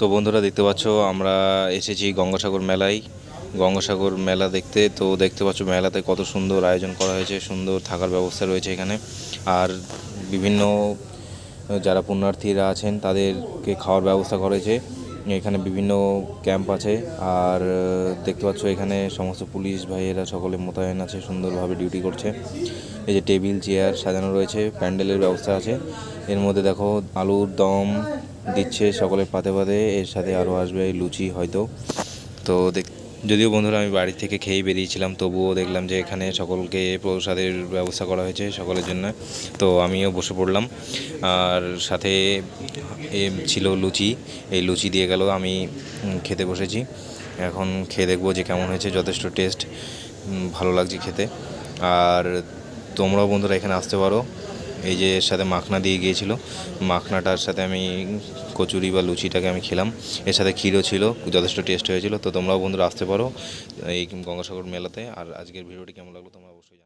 তো বন্ধুরা দেখতে পাচ্ছ, আমরা এসেছি গঙ্গাসাগর মেলায়। গঙ্গাসাগর মেলা দেখতে, তো দেখতে পাচ্ছ মেলাতে কত সুন্দর আয়োজন করা হয়েছে, সুন্দর থাকার ব্যবস্থা রয়েছে এখানে। আর বিভিন্ন যারা পুণ্যার্থীরা আছেন, তাদেরকে খাওয়ার ব্যবস্থা করা হয়েছে। এখানে বিভিন্ন ক্যাম্প আছে, আর দেখতে পাচ্ছ এখানে সমস্ত পুলিশ ভাইয়েরা সকলে মোতায়েন আছে, সুন্দরভাবে ডিউটি করছে। এই যে টেবিল, চেয়ার সাজানো রয়েছে, প্যান্ডেলের ব্যবস্থা আছে। এর মধ্যে দেখো আলুর দম দিচ্ছে সকলের পাতে পাতে, এর সাথে আরও আসবে লুচি হয়তো। তো দেখ, যদিও বন্ধুরা আমি বাড়ি থেকে খেয়েই বেরিয়েছিলাম, তবুও দেখলাম যে এখানে সকলকে প্রসাদের ব্যবস্থা করা হয়েছে সকলের জন্য। তো আমিও বসে পড়লাম। আর সাথে ছিল লুচি, এই লুচি দিয়ে গেল, আমি খেতে বসেছি। এখন খেয়ে দেখব যে কেমন হয়েছে, যথেষ্ট টেস্ট ভালো লাগছে খেতে। আর তোমরাও বন্ধুরা এখানে আসতে পারো। এই যে এর সাথে মাখনা দিয়ে গিয়েছিল। মাখনাটার সাথে আমি কচুরি বা লুচিটাকে আমি খেলাম। এর সাথে ক্ষীরও ছিল, যথেষ্ট টেস্ট হয়েছিল। তো তোমরাও বন্ধুরা আসতে পারো এই গঙ্গাসাগর মেলাতে। আর আজকের ভিডিওটি কেমন লাগল তোমরা অবশ্যই